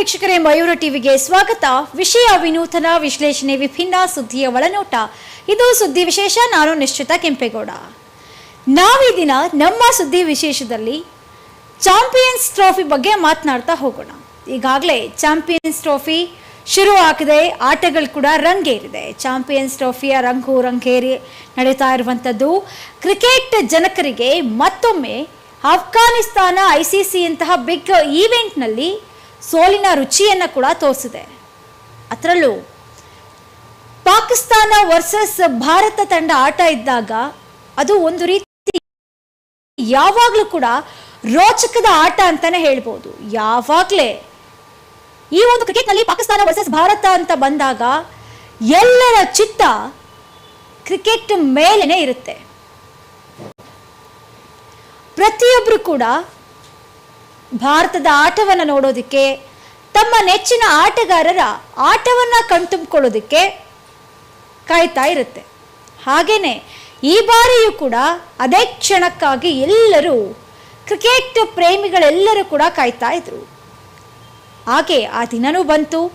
ವೀಕ್ಷಕರೇ, ಮಯೂರ ಟಿವಿಗೆ ಸ್ವಾಗತ. ವಿಷಯ ವಿನೂತನ, ವಿಶ್ಲೇಷಣೆ ವಿಭಿನ್ನ, ಸುದ್ದಿಯ ಒಳನೋಟ. ಇದು ಸುದ್ದಿ ವಿಶೇಷ, ನಾನು ನಿಶ್ಚಿತ ಕೆಂಪೇಗೌಡ. ನಾವೀ ದಿನ ನಮ್ಮ ಸುದ್ದಿ ವಿಶೇಷದಲ್ಲಿ ಚಾಂಪಿಯನ್ಸ್ ಟ್ರೋಫಿ ಬಗ್ಗೆ ಮಾತನಾಡ್ತಾ ಹೋಗೋಣ. ಈಗಾಗಲೇ ಚಾಂಪಿಯನ್ಸ್ ಟ್ರೋಫಿ ಶುರು ಆಗಿದೆ ಆಟಗಳು ಕೂಡ ರಂಗೇರಿದೆ. ಚಾಂಪಿಯನ್ಸ್ ಟ್ರೋಫಿಯ ರಂಗು ರಂಗೇರಿ ನಡೀತಾ ಇರುವಂಥದ್ದು. ಕ್ರಿಕೆಟ್ ಜನಕರಿಗೆ ಮತ್ತೊಮ್ಮೆ ಆಫ್ಘಾನಿಸ್ತಾನ ಇಂತಹ ಬಿಗ್ ಈವೆಂಟ್ನಲ್ಲಿ ಸೋಲಿನ ರುಚಿಯನ್ನು ಕೂಡ ತೋರಿಸಿದೆ. ಅದರಲ್ಲೂ ಪಾಕಿಸ್ತಾನ ವರ್ಸಸ್ ಭಾರತ ತಂಡ ಆಟ ಇದ್ದಾಗ ಅದು ಒಂದು ರೀತಿ ಯಾವಾಗಲೂ ಕೂಡ ರೋಚಕದ ಆಟ ಅಂತಾನೆ ಹೇಳ್ಬೋದು. ಯಾವಾಗಲೇ ಈ ಒಂದು ಕ್ರಿಕೆಟ್ನಲ್ಲಿ ಪಾಕಿಸ್ತಾನ ವರ್ಸಸ್ ಭಾರತ ಅಂತ ಬಂದಾಗ ಎಲ್ಲರ ಚಿತ್ತ ಕ್ರಿಕೆಟ್ ಮೇಲೇನೆ ಇರುತ್ತೆ. ಪ್ರತಿಯೊಬ್ಬರು ಕೂಡ ಭಾರತದ ಆಟವನ್ನು ನೋಡೋದಕ್ಕೆ, ತಮ್ಮ ನೆಚ್ಚಿನ ಆಟಗಾರರ ಆಟವನ್ನು ಕಣ್ತುಂಬಿಕೊಳ್ಳೋದಕ್ಕೆ ಕಾಯ್ತಾ ಇರುತ್ತೆ. ಹಾಗೆಯೇ ಈ ಬಾರಿಯೂ ಕೂಡ ಅದೇ ಕ್ಷಣಕ್ಕಾಗಿ ಎಲ್ಲರೂ ಕ್ರಿಕೆಟ್ ಪ್ರೇಮಿಗಳೆಲ್ಲರೂ ಕೂಡ ಕಾಯ್ತಾ ಇದ್ರು. ಹಾಗೆ ಆ ದಿನನೂ ಬಂತು.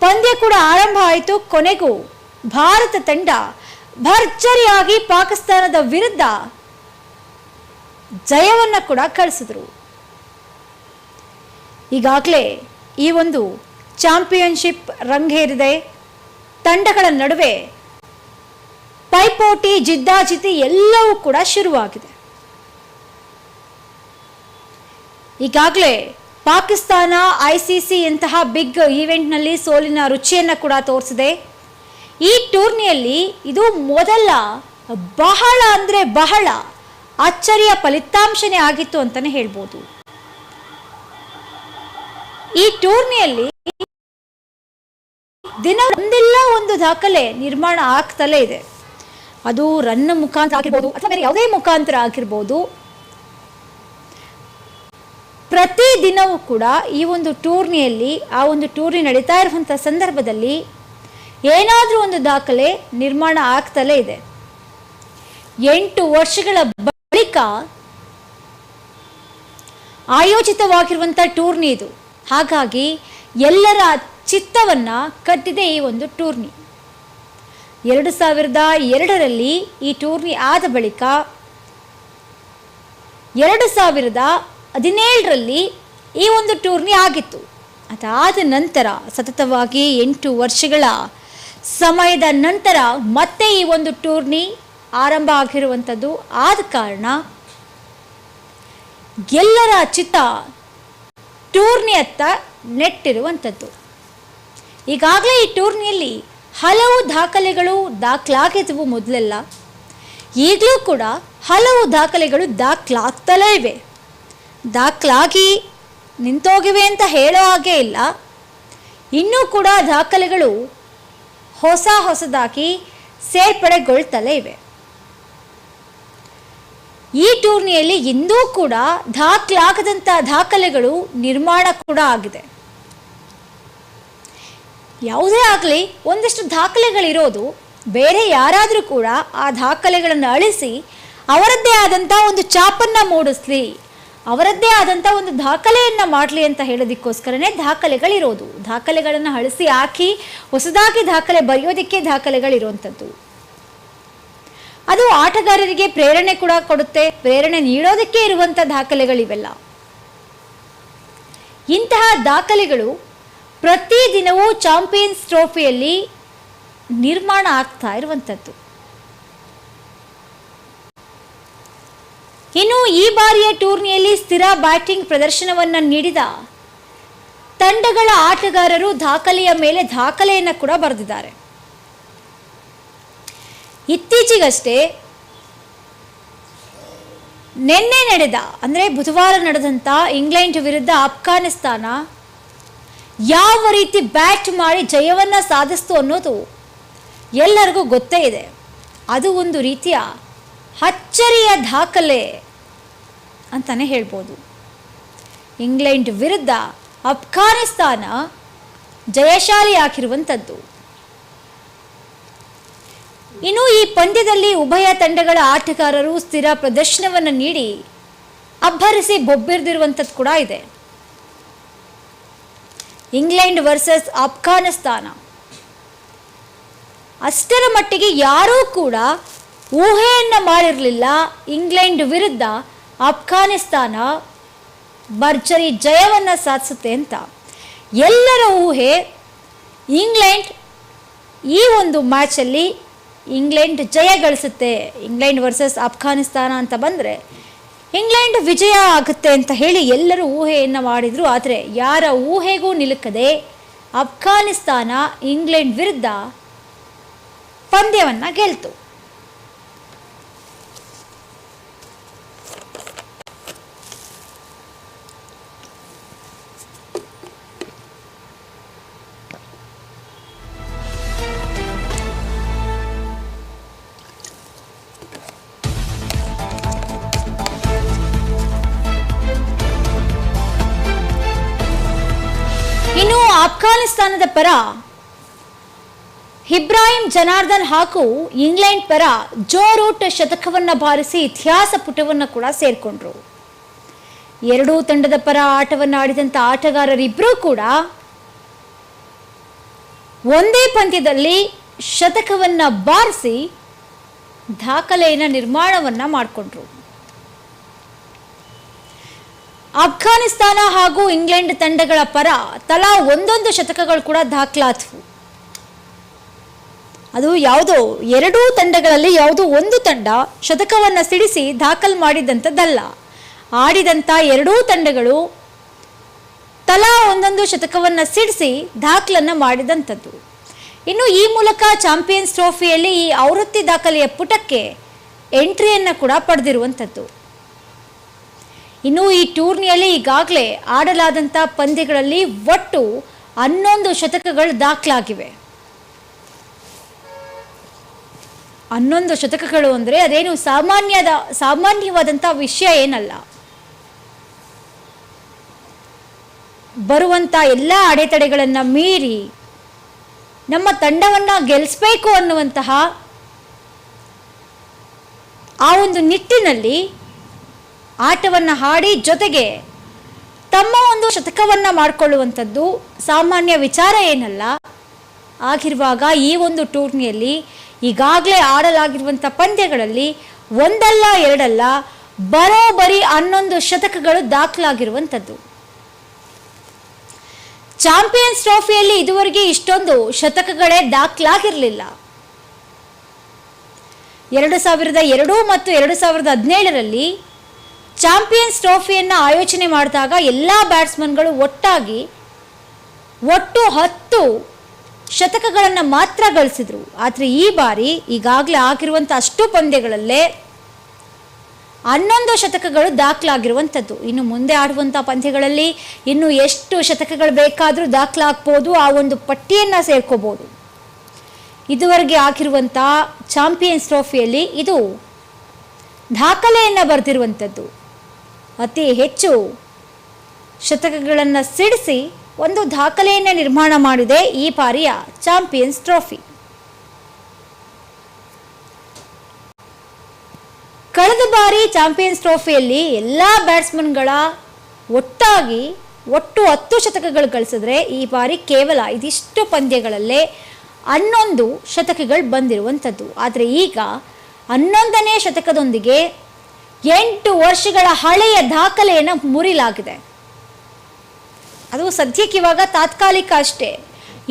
ಪಂದ್ಯ ಕೂಡ ಆರಂಭ ಆಯಿತು. ಕೊನೆಗೂ ಭಾರತ ತಂಡ ಭರ್ಜರಿಯಾಗಿ ಪಾಕಿಸ್ತಾನದ ವಿರುದ್ಧ ಜಯವನ್ನು ಕೂಡ ಕಳಿಸಿದ್ರು. ಈಗಾಗಲೇ ಈ ಒಂದು ಚಾಂಪಿಯನ್ಶಿಪ್ ರಂಗೇರಿದೆ. ತಂಡಗಳ ನಡುವೆ ಪೈಪೋಟಿ, ಜಿದ್ದಾಜಿದ್ದಿ ಎಲ್ಲವೂ ಕೂಡ ಶುರುವಾಗಿದೆ. ಈಗಾಗಲೇ ಪಾಕಿಸ್ತಾನ ಐ ಸಿ ಸಿ ಇಂತಹ ಬಿಗ್ ಈವೆಂಟ್ನಲ್ಲಿ ಸೋಲಿನ ರುಚಿಯನ್ನು ಕೂಡ ತೋರಿಸಿದೆ. ಈ ಟೂರ್ನಿಯಲ್ಲಿ ಇದು ಮೊದಲ ಬಹಳ ಅಂದರೆ ಬಹಳ ಅಚ್ಚರಿಯ ಫಲಿತಾಂಶನೇ ಆಗಿತ್ತು ಅಂತಲೇ ಹೇಳ್ಬೋದು. ಈ ಟೂರ್ನಿಯಲ್ಲಿ ದಿನ ಒಂದಿಲ್ಲ ಒಂದು ದಾಖಲೆ ನಿರ್ಮಾಣ ಆಗ್ತಲೇ ಇದೆ. ಅದು ರನ್ ಮುಖಾಂತರ ಆಗಿರ್ಬೋದು ಅಥವಾ ಬೇರೆ ಯಾವುದೇ ಮುಖಾಂತರ ಆಗಿರ್ಬೋದು. ಪ್ರತಿ ದಿನವೂ ಕೂಡ ಈ ಒಂದು ಟೂರ್ನಿಯಲ್ಲಿ, ಆ ಒಂದು ಟೂರ್ನಿ ನಡೀತಾ ಇರುವಂಥ ಸಂದರ್ಭದಲ್ಲಿ ಏನಾದರೂ ಒಂದು ದಾಖಲೆ ನಿರ್ಮಾಣ ಆಗ್ತಲೇ ಇದೆ. ಎಂಟು ವರ್ಷಗಳ ಬಳಿಕ ಆಯೋಜಿತವಾಗಿರುವಂಥ ಟೂರ್ನಿ ಇದು. ಹಾಗಾಗಿ ಎಲ್ಲರ ಚಿತ್ತವನ್ನು ಕಟ್ಟಿದೆ ಈ ಒಂದು ಟೂರ್ನಿ. ಎರಡು ಸಾವಿರದ ಎರಡರಲ್ಲಿ ಈ ಟೂರ್ನಿ ಆದ ಬಳಿಕ ಎರಡು ಸಾವಿರದ ಹದಿನೇಳರಲ್ಲಿ ಈ ಒಂದು ಟೂರ್ನಿ ಆಗಿತ್ತು. ಅದಾದ ನಂತರ ಸತತವಾಗಿ ಎಂಟು ವರ್ಷಗಳ ಸಮಯದ ನಂತರ ಮತ್ತೆ ಈ ಒಂದು ಟೂರ್ನಿ ಆರಂಭ ಆಗಿರುವಂಥದ್ದು ಆದ ಕಾರಣ ಎಲ್ಲರ ಚಿತ್ತ ಟೂರ್ನಿಯತ್ತ ನೆಟ್ಟಿರುವಂಥದ್ದು. ಈಗಾಗಲೇ ಈ ಟೂರ್ನಿಯಲ್ಲಿ ಹಲವು ದಾಖಲೆಗಳು ದಾಖಲಾಗಿದ್ದವು ಮೊದಲೆಲ್ಲ. ಈಗಲೂ ಕೂಡ ಹಲವು ದಾಖಲೆಗಳು ದಾಖಲಾಗ್ತಲೇ ಇವೆ. ದಾಖಲಾಗಿ ನಿಂತೋಗಿವೆ ಅಂತ ಹೇಳೋ ಹಾಗೆ ಇಲ್ಲ. ಇನ್ನೂ ಕೂಡ ದಾಖಲೆಗಳು ಹೊಸ ಹೊಸದಾಗಿ ಸೇರ್ಪಡೆಗೊಳ್ತಲೇ ಇವೆ. ಈ ಟೂರ್ನಿಯಲ್ಲಿ ಇಂದೂ ಕೂಡ ದಾಖಲಾಗದಂಥ ದಾಖಲೆಗಳು ನಿರ್ಮಾಣ ಕೂಡ ಆಗಿದೆ. ಯಾವುದೇ ಆಗಲಿ ಒಂದಷ್ಟು ದಾಖಲೆಗಳಿರೋದು, ಬೇರೆ ಯಾರಾದರೂ ಕೂಡ ಆ ದಾಖಲೆಗಳನ್ನು ಅಳಿಸಿ ಅವರದ್ದೇ ಆದಂಥ ಒಂದು ಚಾಪನ್ನು ಮೂಡಿಸ್ಲಿ, ಅವರದ್ದೇ ಆದಂಥ ಒಂದು ದಾಖಲೆಯನ್ನು ಮಾಡಲಿ ಅಂತ ಹೇಳೋದಕ್ಕೋಸ್ಕರನೇ ದಾಖಲೆಗಳಿರೋದು. ದಾಖಲೆಗಳನ್ನು ಅಳಿಸಿ ಹಾಕಿ, ಹೊಸದಾಗಿ ದಾಖಲೆ ಬರೆಯೋದಕ್ಕೆ ದಾಖಲೆಗಳಿರುವಂಥದ್ದು ಅದು ಆಟಗಾರರಿಗೆ ಪ್ರೇರಣೆ ಕೂಡ ಕೊಡುತ್ತೆ, ಪ್ರೇರಣೆ ನೀಡೋದಕ್ಕೆ ಇರುವಂಥ ದಾಖಲೆಗಳಿವೆಲ್ಲ. ಇಂತಹ ದಾಖಲೆಗಳು ಪ್ರತಿದಿನವೂ ಚಾಂಪಿಯನ್ಸ್ ಟ್ರೋಫಿಯಲ್ಲಿ ನಿರ್ಮಾಣ ಆಗ್ತಾ ಇರುವಂಥದ್ದು. ಇನ್ನು ಈ ಬಾರಿಯ ಟೂರ್ನಿಯಲ್ಲಿ ಸ್ಥಿರ ಬ್ಯಾಟಿಂಗ್ ಪ್ರದರ್ಶನವನ್ನು ನೀಡಿದ ತಂಡಗಳ ಆಟಗಾರರು ದಾಖಲೆಯ ಮೇಲೆ ದಾಖಲೆಯನ್ನು ಕೂಡ ಬರೆದಿದ್ದಾರೆ. ಇತ್ತೀಚೆಗಷ್ಟೇ ನಿನ್ನೆ ನಡೆದ, ಅಂದರೆ ಬುಧವಾರ ನಡೆದಂಥ ಇಂಗ್ಲೆಂಡ್ ವಿರುದ್ಧ ಅಫ್ಘಾನಿಸ್ತಾನ ಯಾವ ರೀತಿ ಬ್ಯಾಟ್ ಮಾಡಿ ಜಯವನ್ನು ಸಾಧಿಸ್ತು ಅನ್ನೋದು ಎಲ್ಲರಿಗೂ ಗೊತ್ತೇ ಇದೆ. ಅದು ಒಂದು ರೀತಿಯ ಅಚ್ಚರಿಯ ದಾಖಲೆ ಅಂತಲೇ ಹೇಳ್ಬೋದು. ಇಂಗ್ಲೆಂಡ್ ವಿರುದ್ಧ ಅಫ್ಘಾನಿಸ್ತಾನ ಜಯಶಾಲಿ ಆಗಿರುವಂಥದ್ದು ಇನ್ನು ಈ ಪಂದ್ಯದಲ್ಲಿ ಉಭಯ ತಂಡಗಳ ಆಟಗಾರರು ಸ್ಥಿರ ಪ್ರದರ್ಶನವನ್ನು ನೀಡಿ ಅಬ್ಬರಿಸಿ ಬೊಬ್ಬಿರ್ದಿರುವಂಥದ್ದು ಕೂಡ ಇದೆ. ಇಂಗ್ಲೆಂಡ್ ವರ್ಸಸ್ ಅಫ್ಘಾನಿಸ್ತಾನ ಅಷ್ಟರ ಮಟ್ಟಿಗೆ ಯಾರೂ ಕೂಡ ಊಹೆಯನ್ನು ಮಾಡಿರಲಿಲ್ಲ. ಇಂಗ್ಲೆಂಡ್ ವಿರುದ್ಧ ಅಫ್ಘಾನಿಸ್ತಾನ ಭರ್ಜರಿ ಜಯವನ್ನು ಸಾಧಿಸುತ್ತೆ ಅಂತ. ಎಲ್ಲರ ಊಹೆ ಇಂಗ್ಲೆಂಡ್ ಈ ಒಂದು ಮ್ಯಾಚಲ್ಲಿ ಇಂಗ್ಲೆಂಡ್ ಜಯ ಗಳಿಸುತ್ತೆ. ಇಂಗ್ಲೆಂಡ್ ವರ್ಸಸ್ ಅಫ್ಘಾನಿಸ್ತಾನ ಅಂತ ಬಂದರೆ ಇಂಗ್ಲೆಂಡ್ ವಿಜಯ ಆಗುತ್ತೆ ಅಂತ ಹೇಳಿ ಎಲ್ಲರೂ ಊಹೆಯನ್ನು ಮಾಡಿದರು. ಆದರೆ ಯಾರ ಊಹೆಗೂ ನಿಲುಕದೆ ಅಫ್ಘಾನಿಸ್ತಾನ ಇಂಗ್ಲೆಂಡ್ ವಿರುದ್ಧ ಪಂದ್ಯವನ್ನು ಗೆಲ್ತು. ಇನ್ನು ಅಫ್ಘಾನಿಸ್ತಾನದ ಪರ ಇಬ್ರಾಹಿಂ ಜನಾರ್ದನ್ ಹಾಗೂ ಇಂಗ್ಲೆಂಡ್ ಪರ ಜೋ ರೂಟ್ ಶತಕವನ್ನ ಬಾರಿಸಿ ಇತಿಹಾಸ ಪುಟವನ್ನು ಕೂಡ ಸೇರಿಕೊಂಡ್ರು. ಎರಡೂ ತಂಡದ ಪರ ಆಟವನ್ನು ಆಡಿದಂಥ ಆಟಗಾರರಿಬ್ಬರೂ ಕೂಡ ಒಂದೇ ಪಂದ್ಯದಲ್ಲಿ ಶತಕವನ್ನ ಬಾರಿಸಿ ದಾಖಲೆಯನ್ನು ನಿರ್ಮಾಣವನ್ನ ಮಾಡಿಕೊಂಡ್ರು. ಅಫ್ಘಾನಿಸ್ತಾನ ಹಾಗೂ ಇಂಗ್ಲೆಂಡ್ ತಂಡಗಳ ಪರ ತಲಾ ಒಂದೊಂದು ಶತಕಗಳು ಕೂಡ ದಾಖಲಾದವು. ಅದು ಯಾವುದೋ ಎರಡೂ ತಂಡಗಳಲ್ಲಿ ಯಾವುದೋ ಒಂದು ತಂಡ ಶತಕವನ್ನು ಸಿಡಿಸಿ ದಾಖಲು ಮಾಡಿದಂಥದ್ದಲ್ಲ. ಆಡಿದಂಥ ಎರಡೂ ತಂಡಗಳು ತಲಾ ಒಂದೊಂದು ಶತಕವನ್ನು ಸಿಡಿಸಿ ದಾಖಲನ್ನು ಮಾಡಿದಂಥದ್ದು. ಇನ್ನು ಈ ಮೂಲಕ ಚಾಂಪಿಯನ್ಸ್ ಟ್ರೋಫಿಯಲ್ಲಿ ಈ ಆವೃತ್ತಿ ದಾಖಲೆಯ ಪುಟಕ್ಕೆ ಎಂಟ್ರಿಯನ್ನು ಕೂಡ ಪಡೆದಿರುವಂಥದ್ದು. ಇನ್ನು ಈ ಟೂರ್ನಿಯಲ್ಲಿ ಈಗಾಗಲೇ ಆಡಲಾದಂಥ ಪಂದ್ಯಗಳಲ್ಲಿ ಒಟ್ಟು ಹನ್ನೊಂದು ಶತಕಗಳು ದಾಖಲಾಗಿವೆ. ಹನ್ನೊಂದು ಶತಕಗಳು ಅಂದರೆ ಅದೇನು ಸಾಮಾನ್ಯದ ಸಾಮಾನ್ಯವಾದಂಥ ವಿಷಯ ಏನಲ್ಲ. ಬರುವಂಥ ಎಲ್ಲ ಅಡೆತಡೆಗಳನ್ನು ಮೀರಿ ನಮ್ಮ ತಂಡವನ್ನು ಗೆಲ್ಲಿಸ್ಬೇಕು ಅನ್ನುವಂತಹ ಆ ಒಂದು ನಿಟ್ಟಿನಲ್ಲಿ ಆಟವನ್ನು ಹಾಡಿ ಜೊತೆಗೆ ತಮ್ಮ ಒಂದು ಶತಕವನ್ನು ಮಾಡಿಕೊಳ್ಳುವಂಥದ್ದು ಸಾಮಾನ್ಯ ವಿಚಾರ ಏನಲ್ಲ. ಆಗಿರುವಾಗ ಈ ಒಂದು ಟೂರ್ನಿಯಲ್ಲಿ ಈಗಾಗಲೇ ಆಡಲಾಗಿರುವಂಥ ಪಂದ್ಯಗಳಲ್ಲಿ ಒಂದಲ್ಲ, ಎರಡಲ್ಲ, ಬರೋಬರಿ ಹನ್ನೊಂದು ಶತಕಗಳು ದಾಖಲಾಗಿರುವಂಥದ್ದು. ಚಾಂಪಿಯನ್ಸ್ ಟ್ರೋಫಿಯಲ್ಲಿ ಇದುವರೆಗೆ ಇಷ್ಟೊಂದು ಶತಕಗಳೇ ದಾಖಲಾಗಿರಲಿಲ್ಲ. ಎರಡು ಸಾವಿರದ ಎರಡು ಮತ್ತು ಎರಡು ಸಾವಿರದ ಹದಿನೇಳರಲ್ಲಿ ಚಾಂಪಿಯನ್ಸ್ ಟ್ರೋಫಿಯನ್ನು ಆಯೋಜನೆ ಮಾಡಿದಾಗ ಎಲ್ಲ ಬ್ಯಾಟ್ಸ್ಮನ್ಗಳು ಒಟ್ಟಾಗಿ ಒಟ್ಟು ಹತ್ತು ಶತಕಗಳನ್ನು ಮಾತ್ರ ಗಳಿಸಿದ್ರು. ಆದರೆ ಈ ಬಾರಿ ಈಗಾಗಲೇ ಆಗಿರುವಂಥ ಅಷ್ಟು ಪಂದ್ಯಗಳಲ್ಲೇ ಹನ್ನೊಂದು ಶತಕಗಳು ದಾಖಲಾಗಿರುವಂಥದ್ದು ಇನ್ನು ಮುಂದೆ ಆಡುವಂಥ ಪಂದ್ಯಗಳಲ್ಲಿ ಇನ್ನು ಎಷ್ಟು ಶತಕಗಳು ಬೇಕಾದರೂ ದಾಖಲಾಗ್ಬೋದು, ಆ ಒಂದು ಪಟ್ಟಿಯನ್ನು ಸೇರ್ಕೋಬೋದು. ಇದುವರೆಗೆ ಆಗಿರುವಂಥ ಚಾಂಪಿಯನ್ಸ್ ಟ್ರೋಫಿಯಲ್ಲಿ ಇದು ದಾಖಲೆಯನ್ನು ಬರೆದಿರುವಂಥದ್ದು ಅತಿ ಹೆಚ್ಚು ಶತಕಗಳನ್ನು ಸಿಡಿಸಿ ಒಂದು ದಾಖಲೆಯನ್ನು ನಿರ್ಮಾಣ ಮಾಡಿದೆ ಈ ಬಾರಿಯ ಚಾಂಪಿಯನ್ಸ್ ಟ್ರೋಫಿ. ಕಳೆದ ಬಾರಿ ಚಾಂಪಿಯನ್ಸ್ ಟ್ರೋಫಿಯಲ್ಲಿ ಎಲ್ಲ ಬ್ಯಾಟ್ಸ್ಮನ್ಗಳ ಒಟ್ಟಾಗಿ ಒಟ್ಟು ಹತ್ತು ಶತಕಗಳು ಗಳಿಸಿದ್ರೆ ಈ ಬಾರಿ ಕೇವಲ ಇದಿಷ್ಟು ಪಂದ್ಯಗಳಲ್ಲೇ ಹನ್ನೊಂದು ಶತಕಗಳು ಬಂದಿರುವಂಥದ್ದು. ಆದರೆ ಈಗ ಹನ್ನೊಂದನೇ ಶತಕದೊಂದಿಗೆ ಎಂಟು ವರ್ಷಗಳ ಹಳೆಯ ದಾಖಲೆಯನ್ನು ಮುರಿಲಾಗಿದೆ. ಅದು ಸದ್ಯಕ್ಕೆ ಇವಾಗ ತಾತ್ಕಾಲಿಕ ಅಷ್ಟೇ.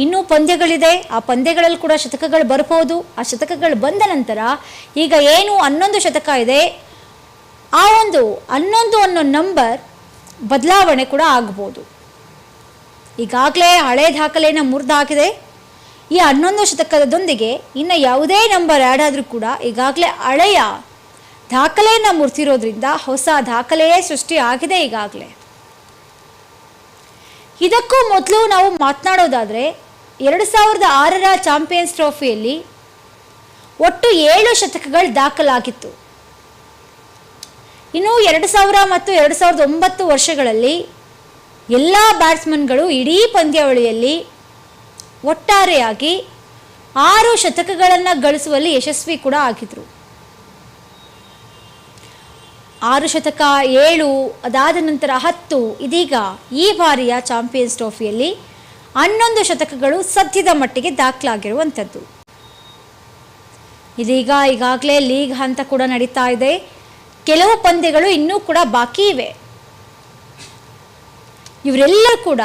ಇನ್ನೂ ಪಂದ್ಯಗಳಿದೆ. ಆ ಪಂದ್ಯಗಳಲ್ಲಿ ಕೂಡ ಶತಕಗಳು ಬರ್ಬೋದು ಆ ಶತಕಗಳು ಬಂದ ನಂತರ ಈಗ ಏನು ಹನ್ನೊಂದು ಶತಕ ಇದೆ. ಆ ಒಂದು ಹನ್ನೊಂದು ಅನ್ನೋ ನಂಬರ್ ಬದಲಾವಣೆ ಕೂಡ ಆಗ್ಬೋದು. ಈಗಾಗಲೇ ಹಳೆ ದಾಖಲೆಯನ್ನು ಮುರಿದಾಗಿದೆ. ಈ ಹನ್ನೊಂದು ಶತಕದೊಂದಿಗೆ ಇನ್ನು ಯಾವುದೇ ನಂಬರ್ ಆ್ಯಡ್ ಆದರೂ ಕೂಡ ಈಗಾಗಲೇ ಹಳೆಯ ದಾಖಲೆಯನ್ನು ಮುರ್ತಿರೋದ್ರಿಂದ ಹೊಸ ದಾಖಲೆಯೇ ಸೃಷ್ಟಿ ಆಗಿದೆ ಈಗಾಗಲೇ. ಇದಕ್ಕೂ ಮೊದಲು ನಾವು ಮಾತನಾಡೋದಾದರೆ, ಎರಡು ಸಾವಿರದ ಆರರ ಚಾಂಪಿಯನ್ಸ್ ಟ್ರೋಫಿಯಲ್ಲಿ ಒಟ್ಟು ಏಳು ಶತಕಗಳು ದಾಖಲಾಗಿತ್ತು. ಇನ್ನು ಎರಡು ಸಾವಿರ ಮತ್ತು ಎರಡು ಸಾವಿರದ ಒಂಬತ್ತು ವರ್ಷಗಳಲ್ಲಿ ಎಲ್ಲ ಬ್ಯಾಟ್ಸ್ಮನ್ಗಳು ಇಡೀ ಪಂದ್ಯಾವಳಿಯಲ್ಲಿ ಒಟ್ಟಾರೆಯಾಗಿ ಆರು ಶತಕಗಳನ್ನು ಗಳಿಸುವಲ್ಲಿ ಯಶಸ್ವಿ ಕೂಡ ಆಗಿದ್ರು. ಆರು ಶತಕ ಏಳು, ಅದಾದ ನಂತರ ಹತ್ತು, ಇದೀಗ ಈ ಬಾರಿಯ ಚಾಂಪಿಯನ್ಸ್ ಟ್ರೋಫಿಯಲ್ಲಿ ಹನ್ನೊಂದು ಶತಕಗಳು ಸದ್ಯದ ಮಟ್ಟಿಗೆ ದಾಖಲಾಗಿರುವಂಥದ್ದು. ಇದೀಗ ಈಗಾಗಲೇ ಲೀಗ್ ಹಂತ ಕೂಡ ನಡೀತಾ ಇದೆ. ಕೆಲವು ಪಂದ್ಯಗಳು ಇನ್ನೂ ಕೂಡ ಬಾಕಿ ಇವೆ. ಇವರೆಲ್ಲರೂ ಕೂಡ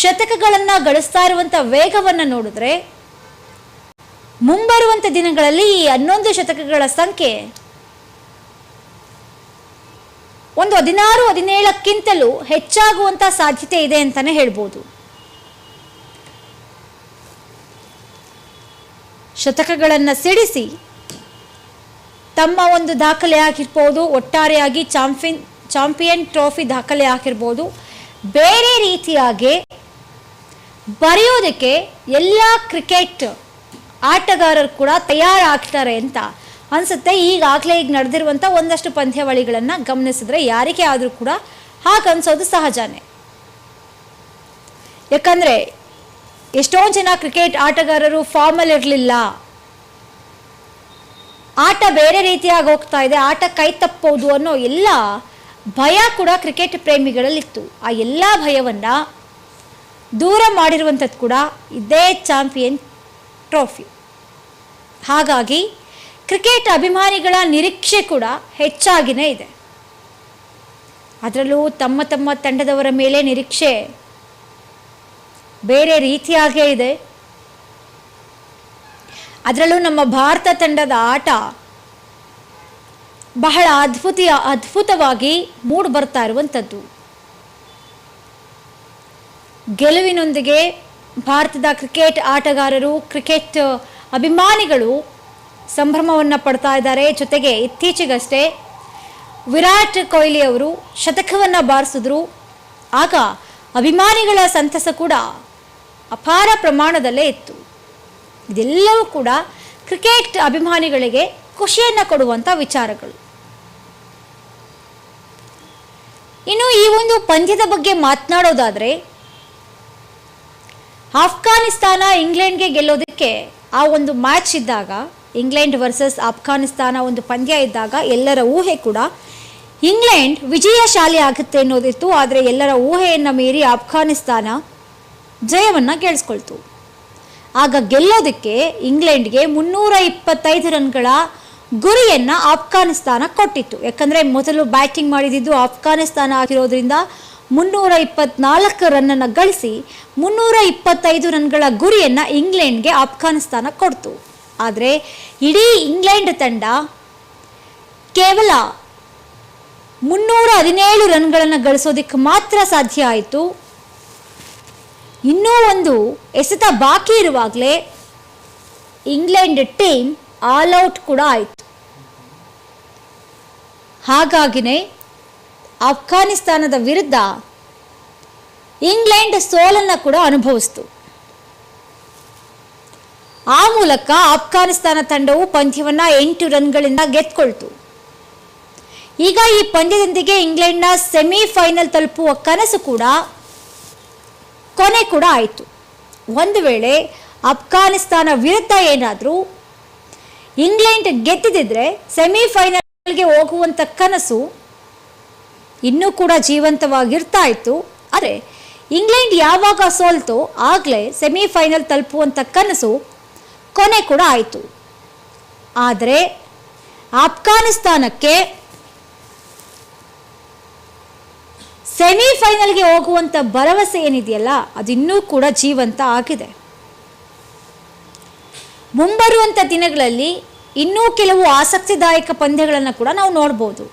ಶತಕಗಳನ್ನು ಗಳಿಸ್ತಾ ಇರುವಂಥ ವೇಗವನ್ನು ನೋಡಿದ್ರೆ ಮುಂಬರುವಂಥ ದಿನಗಳಲ್ಲಿ ಈ ಹನ್ನೊಂದು ಶತಕಗಳ ಸಂಖ್ಯೆ ಒಂದು ಹದಿನಾರು, ಹದಿನೇಳಕ್ಕಿಂತಲೂ ಹೆಚ್ಚಾಗುವಂಥ ಸಾಧ್ಯತೆ ಇದೆ ಅಂತಲೇ ಹೇಳ್ಬೋದು. ಶತಕಗಳನ್ನು ಸಿಡಿಸಿ ತಮ್ಮ ಒಂದು ದಾಖಲೆ ಆಗಿರ್ಬೋದು, ಒಟ್ಟಾರೆಯಾಗಿ ಚಾಂಪಿಯನ್ ಚಾಂಪಿಯನ್ ಟ್ರೋಫಿ ದಾಖಲೆ ಆಗಿರ್ಬೋದು, ಬೇರೆ ರೀತಿಯಾಗಿ ಬರೆಯೋದಕ್ಕೆ ಎಲ್ಲ ಕ್ರಿಕೆಟ್ ಆಟಗಾರರು ಕೂಡ ತಯಾರಾಗ್ತಾರೆ ಅಂತ ಅನಿಸುತ್ತೆ. ಈಗಾಗಲೇ ಈಗ ನಡೆದಿರುವಂಥ ಒಂದಷ್ಟು ಪಂದ್ಯಾವಳಿಗಳನ್ನು ಗಮನಿಸಿದ್ರೆ ಯಾರಿಗೆ ಆದರೂ ಕೂಡ ಹಾಗನ್ಸೋದು ಸಹಜನೇ. ಯಾಕಂದರೆ ಎಷ್ಟೋ ಜನ ಕ್ರಿಕೆಟ್ ಆಟಗಾರರು ಫಾರ್ಮಲ್ ಇರಲಿಲ್ಲ. ಆಟ ಬೇರೆ ರೀತಿಯಾಗಿ ಹೋಗ್ತಾ ಇದೆ, ಆಟ ಕೈ ತಪ್ಪೋದು ಅನ್ನೋ ಎಲ್ಲ ಭಯ ಕೂಡ ಕ್ರಿಕೆಟ್ ಪ್ರೇಮಿಗಳಲ್ಲಿತ್ತು. ಆ ಎಲ್ಲ ಭಯವನ್ನು ದೂರ ಮಾಡಿರುವಂಥದ್ದು ಕೂಡ ಇದೇ ಚಾಂಪಿಯನ್ ಟ್ರೋಫಿ. ಹಾಗಾಗಿ ಕ್ರಿಕೆಟ್ ಅಭಿಮಾನಿಗಳ ನಿರೀಕ್ಷೆ ಕೂಡ ಹೆಚ್ಚಾಗಿನೇ ಇದೆ. ಅದರಲ್ಲೂ ತಮ್ಮ ತಮ್ಮ ತಂಡದವರ ಮೇಲೆ ನಿರೀಕ್ಷೆ ಬೇರೆ ರೀತಿಯಾಗೇ ಇದೆ. ಅದರಲ್ಲೂ ನಮ್ಮ ಭಾರತ ತಂಡದ ಆಟ ಬಹಳ ಅದ್ಭುತ ಅದ್ಭುತವಾಗಿ ಮೂಡ್ ಬರ್ತಾ ಇರುವಂಥದ್ದು. ಗೆಲುವಿನೊಂದಿಗೆ ಭಾರತದ ಕ್ರಿಕೆಟ್ ಆಟಗಾರರು, ಕ್ರಿಕೆಟ್ ಅಭಿಮಾನಿಗಳು ಸಂಭ್ರಮವನ್ನು ಪಡ್ತಾ ಇದ್ದಾರೆ. ಜೊತೆಗೆ ಇತ್ತೀಚೆಗಷ್ಟೇ ವಿರಾಟ್ ಕೊಹ್ಲಿ ಅವರು ಶತಕವನ್ನು ಬಾರಿಸಿದ್ರು. ಆಗ ಅಭಿಮಾನಿಗಳ ಸಂತಸ ಕೂಡ ಅಪಾರ ಪ್ರಮಾಣದಲ್ಲೇ ಇತ್ತು. ಇದೆಲ್ಲವೂ ಕೂಡ ಕ್ರಿಕೆಟ್ ಅಭಿಮಾನಿಗಳಿಗೆ ಖುಷಿಯನ್ನು ಕೊಡುವಂಥ ವಿಚಾರಗಳು. ಇನ್ನು ಈ ಒಂದು ಪಂದ್ಯದ ಬಗ್ಗೆ ಮಾತನಾಡೋದಾದರೆ, ಆಫ್ಘಾನಿಸ್ತಾನ ಇಂಗ್ಲೆಂಡ್ಗೆ ಗೆಲ್ಲೋದಕ್ಕೆ ಆ ಒಂದು ಮ್ಯಾಚ್ ಇದ್ದಾಗ ಇಂಗ್ಲೆಂಡ್ ವರ್ಸಸ್ ಆಫ್ಘಾನಿಸ್ತಾನ ಒಂದು ಪಂದ್ಯ ಇದ್ದಾಗ ಎಲ್ಲರ ಊಹೆ ಕೂಡ ಇಂಗ್ಲೆಂಡ್ ವಿಜಯಶಾಲಿ ಆಗುತ್ತೆ ಅನ್ನೋದಿತ್ತು, ಆದರೆ ಎಲ್ಲರ ಊಹೆಯನ್ನು ಮೀರಿ ಆಫ್ಘಾನಿಸ್ತಾನ ಜಯವನ್ನು ಗೆಲ್ಸ್ಕೊಳ್ತು. ಆಗ ಗೆಲ್ಲೋದಕ್ಕೆ ಇಂಗ್ಲೆಂಡ್ಗೆ ಮುನ್ನೂರ ಇಪ್ಪತ್ತೈದು ರನ್ಗಳ ಗುರಿಯನ್ನು ಆಫ್ಘಾನಿಸ್ತಾನ ಕೊಟ್ಟಿತ್ತು. ಯಾಕಂದರೆ ಮೊದಲು ಬ್ಯಾಟಿಂಗ್ ಮಾಡಿದ್ದು ಆಫ್ಘಾನಿಸ್ತಾನ ಆಗಿರೋದ್ರಿಂದ ಮುನ್ನೂರ ಇಪ್ಪತ್ನಾಲ್ಕು ರನ್ನನ್ನು ಗಳಿಸಿ ಮುನ್ನೂರ ಇಪ್ಪತ್ತೈದು ರನ್ಗಳ ಗುರಿಯನ್ನು ಇಂಗ್ಲೆಂಡ್ಗೆ ಆಫ್ಘಾನಿಸ್ತಾನ ಕೊಡ್ತು. ಆದರೆ ಇಡೀ ಇಂಗ್ಲೆಂಡ್ ತಂಡ ಕೇವಲ ಮುನ್ನೂರ ಹದಿನೇಳು ರನ್ಗಳನ್ನು ಗಳಿಸೋದಕ್ಕೆ ಮಾತ್ರ ಸಾಧ್ಯ ಆಯಿತು. ಇನ್ನೂ ಒಂದು ಎಸೆತ ಬಾಕಿ ಇರುವಾಗಲೇ ಇಂಗ್ಲೆಂಡ್ ಟೀಮ್ ಆಲ್ ಔಟ್ ಕೂಡ ಆಯಿತು. ಹಾಗಾಗಿನೇ ಆಫ್ಘಾನಿಸ್ತಾನದ ವಿರುದ್ಧ ಇಂಗ್ಲೆಂಡ್ ಸೋಲನ್ನು ಕೂಡ ಅನುಭವಿಸ್ತು. ಆ ಮೂಲಕ ಆಫ್ಘಾನಿಸ್ತಾನ ತಂಡವು ಪಂದ್ಯವನ್ನು ಎಂಟು ರನ್ಗಳಿಂದ ಗೆದ್ಕೊಳ್ತು. ಈಗ ಈ ಪಂದ್ಯದೊಂದಿಗೆ ಇಂಗ್ಲೆಂಡ್ನ ಸೆಮಿಫೈನಲ್ ತಲುಪುವ ಕನಸು ಕೂಡ ಕೊನೆ ಕೂಡ ಆಯಿತು. ಒಂದು ವೇಳೆ ಅಫ್ಘಾನಿಸ್ತಾನ ವಿರುದ್ಧ ಏನಾದರೂ ಇಂಗ್ಲೆಂಡ್ ಗೆದ್ದಿದ್ರೆ ಸೆಮಿಫೈನಲ್ಗೆ ಹೋಗುವಂಥ ಕನಸು ಇನ್ನೂ ಕೂಡ ಜೀವಂತವಾಗಿರ್ತಾ ಇತ್ತು. ಆದರೆ ಇಂಗ್ಲೆಂಡ್ ಯಾವಾಗ ಸೋಲ್ತೋ ಆಗಲೇ ಸೆಮಿಫೈನಲ್ ತಲುಪುವಂಥ ಕನಸು ಕೊನೆ ಕೂಡ ಆಯಿತು. ಆದರೆ ಆಫ್ಘಾನಿಸ್ತಾನಕ್ಕೆ ಸೆಮಿಫೈನಲ್ಗೆ ಹೋಗುವಂಥ ಭರವಸೆ ಏನಿದೆಯಲ್ಲ, ಅದಿನ್ನೂ ಕೂಡ ಜೀವಂತ ಆಗಿದೆ. ಮುಂಬರುವಂಥ ದಿನಗಳಲ್ಲಿ ಇನ್ನೂ ಕೆಲವು ಆಸಕ್ತಿದಾಯಕ ಪಂದ್ಯಗಳನ್ನು ಕೂಡ ನಾವು ನೋಡ್ಬೋದು.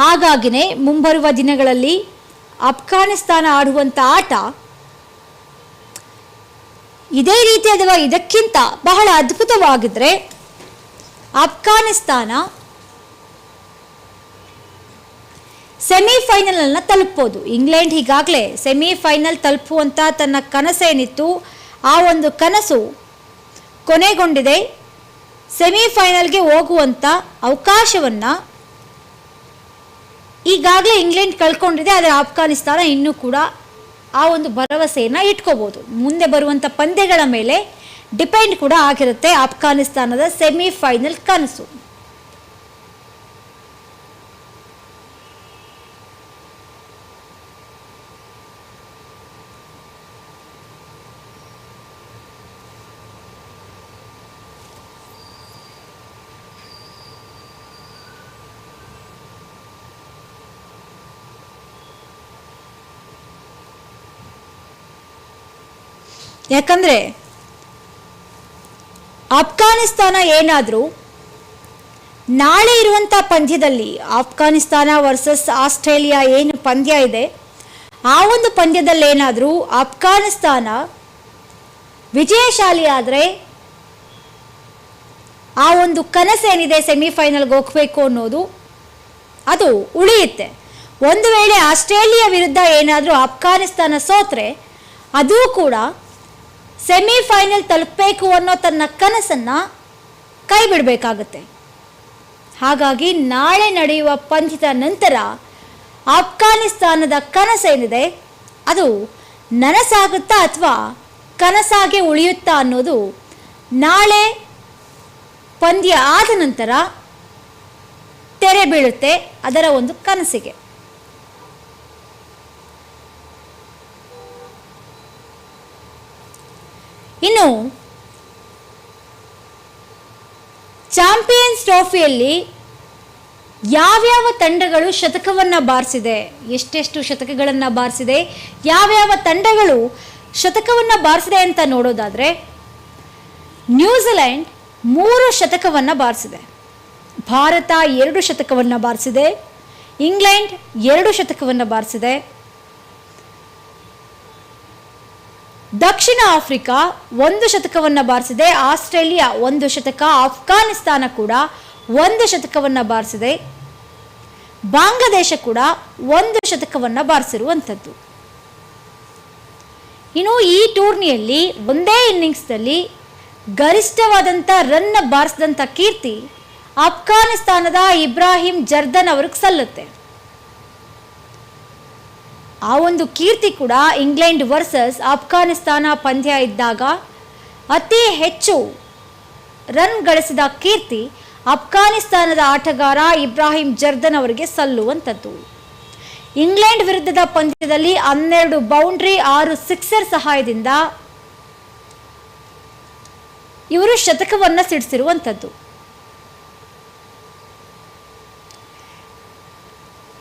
ಹಾಗಾಗಿನೇ ಮುಂಬರುವ ದಿನಗಳಲ್ಲಿ ಅಫ್ಘಾನಿಸ್ತಾನ ಆಡುವಂಥ ಆಟ ಇದೇ ರೀತಿ ಅಥವಾ ಇದಕ್ಕಿಂತ ಬಹಳ ಅದ್ಭುತವಾಗಿದ್ರೆ ಅಫ್ಘಾನಿಸ್ತಾನ ಸೆಮಿಫೈನಲನ್ನು ತಲುಪ್ಬೋದು. ಇಂಗ್ಲೆಂಡ್ ಈಗಾಗಲೇ ಸೆಮಿಫೈನಲ್ ತಲುಪುವಂಥ ತನ್ನ ಕನಸೇನಿತ್ತು ಆ ಒಂದು ಕನಸು ಕೊನೆಗೊಂಡಿದೆ. ಸೆಮಿಫೈನಲ್ಗೆ ಹೋಗುವಂಥ ಅವಕಾಶವನ್ನು ಈಗಾಗಲೇ ಇಂಗ್ಲೆಂಡ್ ಕಳ್ಕೊಂಡಿದೆ, ಆದರೆ ಆಫ್ಘಾನಿಸ್ತಾನ ಇನ್ನೂ ಕೂಡ ಆ ಒಂದು ಭರವಸೆಯನ್ನು ಇಟ್ಕೋಬೋದು. ಮುಂದೆ ಬರುವಂಥ ಪಂದ್ಯಗಳ ಮೇಲೆ ಡಿಪೆಂಡ್ ಕೂಡ ಆಗಿರುತ್ತೆ ಆಫ್ಘಾನಿಸ್ತಾನದ ಸೆಮಿಫೈನಲ್ ಕನಸು. ಯಾಕಂದರೆ ಆಫ್ಘಾನಿಸ್ತಾನ ಏನಾದರೂ ನಾಳೆ ಇರುವಂಥ ಪಂದ್ಯದಲ್ಲಿ ಆಫ್ಘಾನಿಸ್ತಾನ ವರ್ಸಸ್ ಆಸ್ಟ್ರೇಲಿಯಾ ಏನು ಪಂದ್ಯ ಇದೆ, ಆ ಒಂದು ಪಂದ್ಯದಲ್ಲಿ ಏನಾದರೂ ಅಫ್ಘಾನಿಸ್ತಾನ ವಿಜಯಶಾಲಿ ಆದರೆ ಆ ಒಂದು ಕನಸೇನಿದೆ ಸೆಮಿಫೈನಲ್ಗೆ ಹೋಗಬೇಕು ಅನ್ನೋದು ಅದು ಉಳಿಯುತ್ತೆ. ಒಂದು ವೇಳೆ ಆಸ್ಟ್ರೇಲಿಯಾ ವಿರುದ್ಧ ಏನಾದರೂ ಆಫ್ಘಾನಿಸ್ತಾನ ಸೋತ್ರೆ, ಅದೂ ಕೂಡ ಸೆಮಿಫೈನಲ್ ತಲುಪಬೇಕು ಅನ್ನೋ ತನ್ನ ಕನಸನ್ನು ಕೈ ಬಿಡಬೇಕಾಗುತ್ತೆ ಹಾಗಾಗಿ ನಾಳೆ ನಡೆಯುವ ಪಂದ್ಯದ ನಂತರ ಅಫ್ಘಾನಿಸ್ತಾನದ ಕನಸೇನಿದೆ ಅದು ನನಸಾಗುತ್ತಾ ಅಥವಾ ಕನಸಾಗೆ ಉಳಿಯುತ್ತಾ ಅನ್ನೋದು ನಾಳೆ ಪಂದ್ಯ ಆದ ನಂತರ ತೆರೆ ಬೀಳುತ್ತೆ ಅದರ ಒಂದು ಕನಸಿಗೆ. ಇನ್ನು ಚಾಂಪಿಯನ್ಸ್ ಟ್ರೋಫಿಯಲ್ಲಿ ಯಾವ್ಯಾವ ತಂಡಗಳು ಶತಕವನ್ನು ಬಾರಿಸಿದೆ? ಎಷ್ಟೆಷ್ಟು ಶತಕಗಳನ್ನು ಬಾರಿಸಿದೆ? ಯಾವ್ಯಾವ ತಂಡಗಳು ಶತಕವನ್ನು ಬಾರಿಸಿದೆ ಅಂತ ನೋಡೋದಾದರೆ ನ್ಯೂಜಿಲೆಂಡ್ ಮೂರು ಶತಕವನ್ನು ಬಾರಿಸಿದೆ. ಭಾರತ ಎರಡು ಶತಕವನ್ನು ಬಾರಿಸಿದೆ. ಇಂಗ್ಲೆಂಡ್ ಎರಡು ಶತಕವನ್ನು ಬಾರಿಸಿದೆ. ದಕ್ಷಿಣ ಆಫ್ರಿಕಾ ಒಂದು ಶತಕವನ್ನು ಬಾರಿಸಿದೆ. ಆಸ್ಟ್ರೇಲಿಯಾ ಒಂದು ಶತಕ. ಅಫ್ಘಾನಿಸ್ತಾನ ಕೂಡ ಒಂದು ಶತಕವನ್ನು ಬಾರಿಸಿದೆ. ಬಾಂಗ್ಲಾದೇಶ ಕೂಡ ಒಂದು ಶತಕವನ್ನು ಬಾರಿಸಿರುವಂಥದ್ದು. ಇನ್ನು ಈ ಟೂರ್ನಿಯಲ್ಲಿ ಒಂದೇ ಇನ್ನಿಂಗ್ಸ್ನಲ್ಲಿ ಗರಿಷ್ಠವಾದಂಥ ರನ್ನ ಬಾರಿಸಿದಂಥ ಕೀರ್ತಿ ಅಫ್ಘಾನಿಸ್ತಾನದ ಇಬ್ರಾಹಿಂ ಜರ್ದನ್ ಅವ್ರಿಗೆ ಸಲ್ಲುತ್ತೆ. ಆ ಒಂದು ಕೀರ್ತಿ ಕೂಡ ಇಂಗ್ಲೆಂಡ್ ವರ್ಸಸ್ ಆಫ್ಘಾನಿಸ್ತಾನ ಪಂದ್ಯ ಇದ್ದಾಗ ಅತಿ ಹೆಚ್ಚು ರನ್ ಗಳಿಸಿದ ಕೀರ್ತಿ ಅಫ್ಘಾನಿಸ್ತಾನದ ಆಟಗಾರ ಇಬ್ರಾಹಿಂ ಜರ್ದನ್ ಅವರಿಗೆ ಸಲ್ಲುವಂಥದ್ದು. ಇಂಗ್ಲೆಂಡ್ ವಿರುದ್ಧದ ಪಂದ್ಯದಲ್ಲಿ ಹನ್ನೆರಡು ಬೌಂಡ್ರಿ ಆರು ಸಿಕ್ಸರ್ ಸಹಾಯದಿಂದ ಇವರು ಶತಕವನ್ನು ಸಿಡಿಸಿರುವಂಥದ್ದು.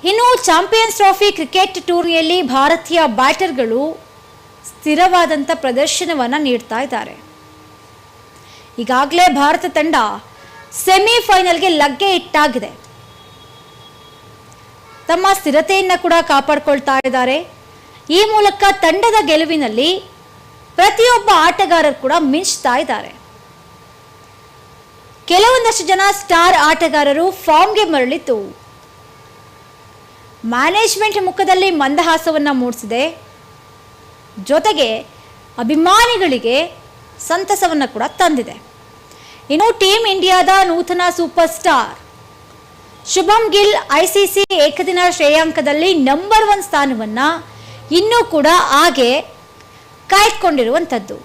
ಇನ್ನು ಚಾಂಪಿಯನ್ಸ್ ಟ್ರೋಫಿ ಕ್ರಿಕೆಟ್ ಟೂರ್ನಿಯಲ್ಲಿ ಭಾರತೀಯ ಬ್ಯಾಟರ್ಗಳು ಸ್ಥಿರವಾದಂಥ ಪ್ರದರ್ಶನವನ್ನು ನೀಡ್ತಾ ಇದ್ದಾರೆ. ಈಗಾಗಲೇ ಭಾರತ ತಂಡ ಸೆಮಿಫೈನಲ್ಗೆ ಲಗ್ಗೆ ಇಟ್ಟಾಗಿದೆ. ತಮ್ಮ ಸ್ಥಿರತೆಯನ್ನು ಕೂಡ ಕಾಪಾಡಿಕೊಳ್ತಾ ಇದ್ದಾರೆ. ಈ ಮೂಲಕ ತಂಡದ ಗೆಲುವಿನಲ್ಲಿ ಪ್ರತಿಯೊಬ್ಬ ಆಟಗಾರರು ಕೂಡ ಮಿಂಚ್ತಾ ಇದ್ದಾರೆ. ಕೆಲವೊಂದಷ್ಟು ಜನ ಸ್ಟಾರ್ ಆಟಗಾರರು ಫಾರ್ಮ್ಗೆ ಮರಳಿದ್ದು ಮ್ಯಾನೇಜ್ಮೆಂಟ್ ಮುಖದಲ್ಲಿ ಮಂದಹಾಸವನ್ನು ಮೂಡಿಸಿದೆ. ಜೊತೆಗೆ ಅಭಿಮಾನಿಗಳಿಗೆ ಸಂತಸವನ್ನು ಕೂಡ ತಂದಿದೆ. ಇನ್ನು ಟೀಮ್ ಇಂಡಿಯಾದ ನೂತನ super star Shubham Gill ICC ಏಕದಿನ ಶ್ರೇಯಾಂಕದಲ್ಲಿ ನಂಬರ್ ಒನ್ ಸ್ಥಾನವನ್ನು ಇನ್ನೂ ಕೂಡ ಹಾಗೆ ಕಾಯ್ದುಕೊಂಡಿರುವಂಥದ್ದು.